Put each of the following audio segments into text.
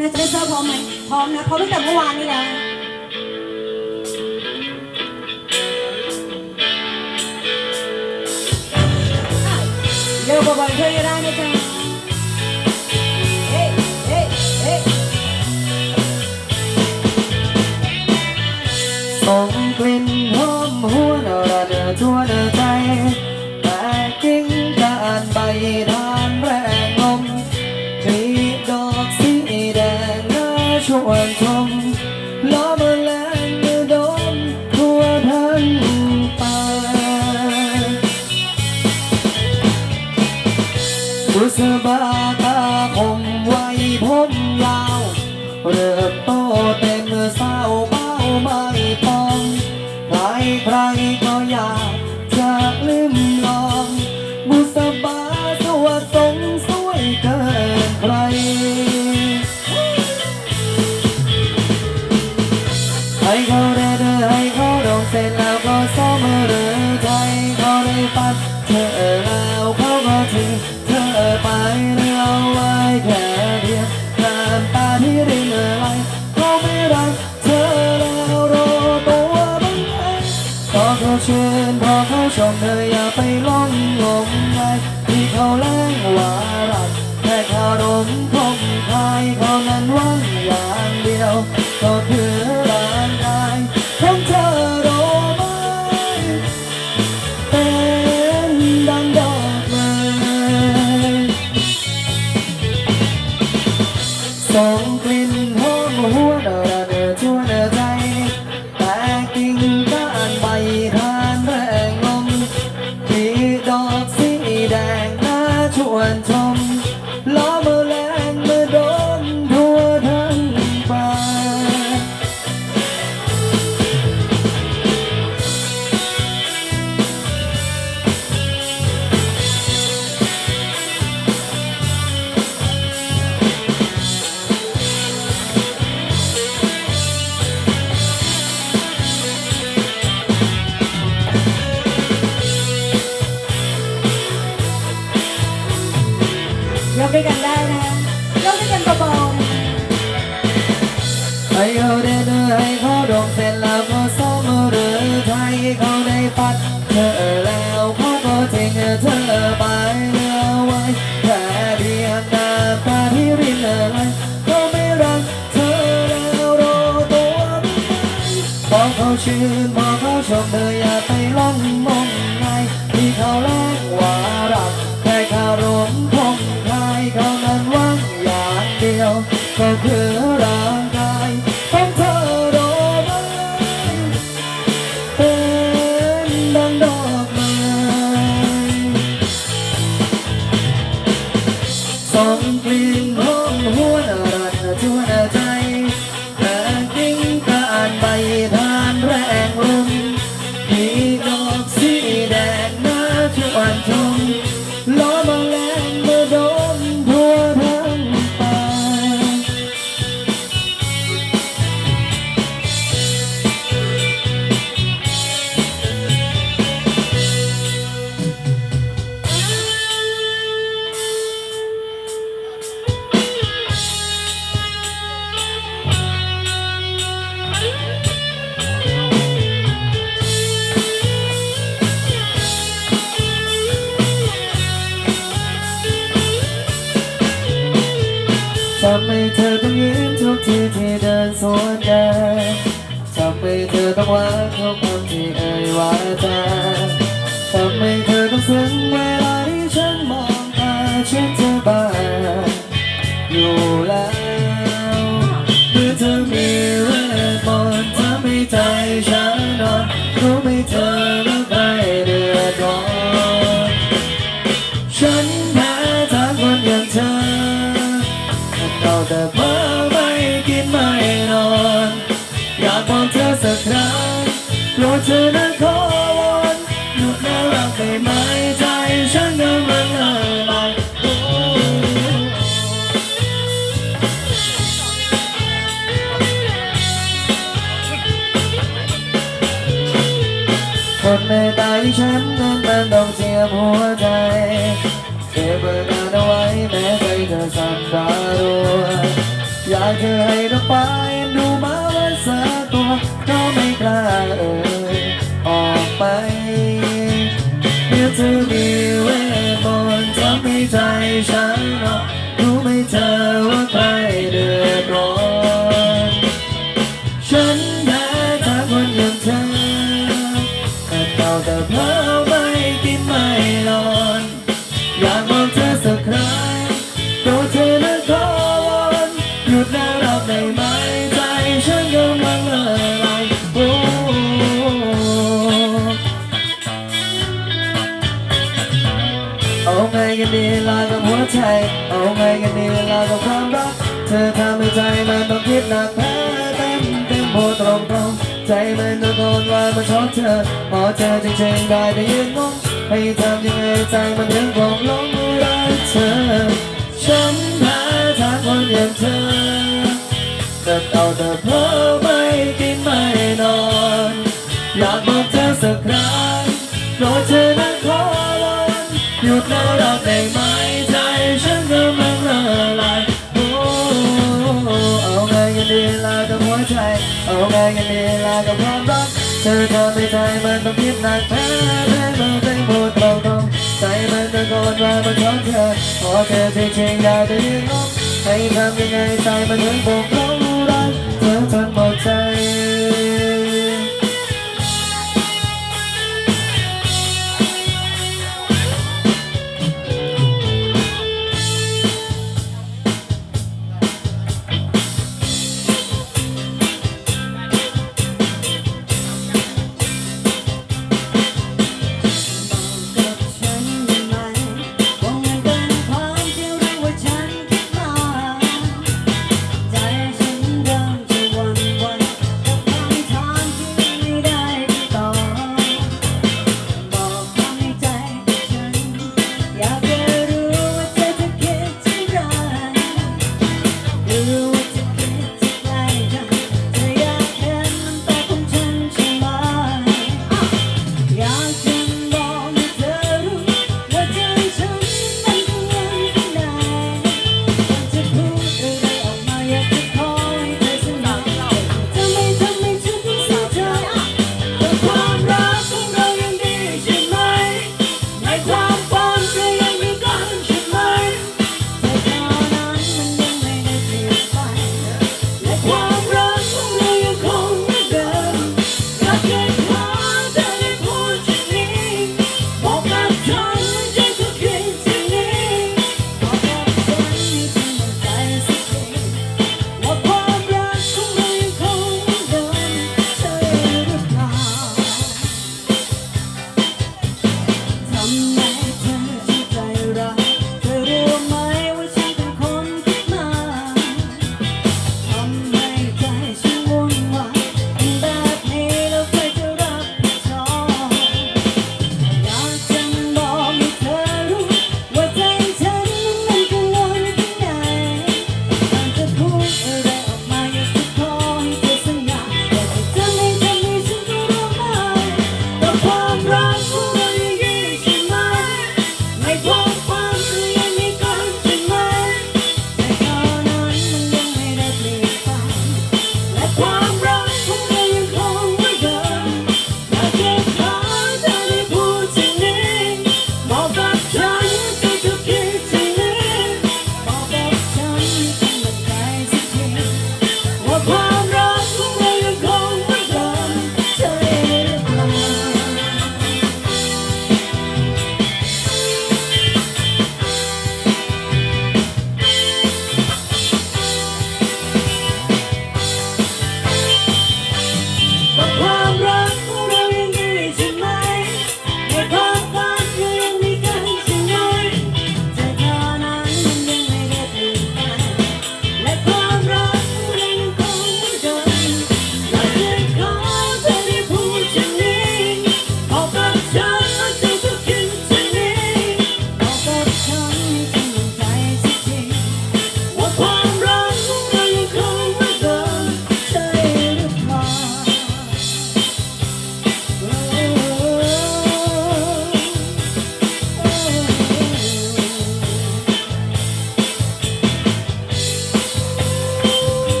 นะจะได้เซิร์พร้อมไหมพร้อมนะพร้อมตั้งแต่เมื่อวานนี้แล้วเร็วกว่าบอลเพื่อนก็ได้นะจ๊ะเฮ้เฮ้เฮ้ส่งกลิ่นหอมหัวนระเนอทั่วเนอใจ บุษบาตาคมไว้ผมยาว เริ่มโตเต็มสาวเบ้าไม่ปอง ใครใครก็อยาก ชมเธออย่าไปล่องงมงายที่เขาแล้งว่ารักแค่คารมคงคายเขานั้นวังอย่างเดียว ก็คือ อกสีแดงน่าชวนชมล้อ ได้เดินให้เขาดงเสร็จแล้วก็ส่งหรือไทยเขาได้ปัดเธอแล้วเขาก็ทิ้งเธอ ส่ง ให้เธอต้องยิ้มทุกทีที่เดินสวนกันทำให้เธอต้องรักทุกคำที่เอ่ยว่าจะทำให้เธอต้องซึ้งเว แต่เพ้อไม่กินไม่นอน อยากบอกเธอสักครั้งโปรดเธอนะขอวอนหยุดน่ารักได้ไหมใจฉันกำลังละลายคนในตาที่ฉันนั้นมันต้องเจียหัวใจเก็บไว้นานเอาไว้แม้ใจ เธอสั่นระรัวอยากจะให้ดอกไม้ดูมาไว้สักตัวก็ไม่กล้าเอ่ยออกไปเดี๋ยวเธอมีเวทมนต์ทำให้ใจฉันรอรู้ไหมเธอว่าใครเดือดร้อนฉันแพ้ทางคนอย่างเธอแต่เก่าแต่เพอไม่กินไม่นอน กันดีลากับความรัก เธอทำให้ใจมันต้องคิดหนักแพ้เต็มเต็มโพตรงตรงใจมันตะโกนว่ามันชอบเธอพอเจอจริงๆได้แต่ยืนงงให้ทำยังไงใจมันถึงคงลงรักเธอ ฉันหาทางคนอย่างเธอแต่เอาแต่เพ้อไม่กินไม่นอน อยากบอกเธอสักครั้งโปรดเธอนั้นขอวอนหยุดแล้วรักได้ไหมใจฉันกำลัง เอาไงกันเลากับความรักเธอทำให้ใจมันต้องคิดหนักแพ้แพ้มาเป็นหมดเราต้องใจมันตะโกนว่ามันของเธอขอเธอจริงๆได้แต่ยืนงงให้ทำยังไงใจมันถึงบอกเรารักเธอจนหมดใจ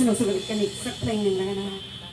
สนุกสนุกกันอีกสักเพลงหนึ่งแล้วกันนะคะ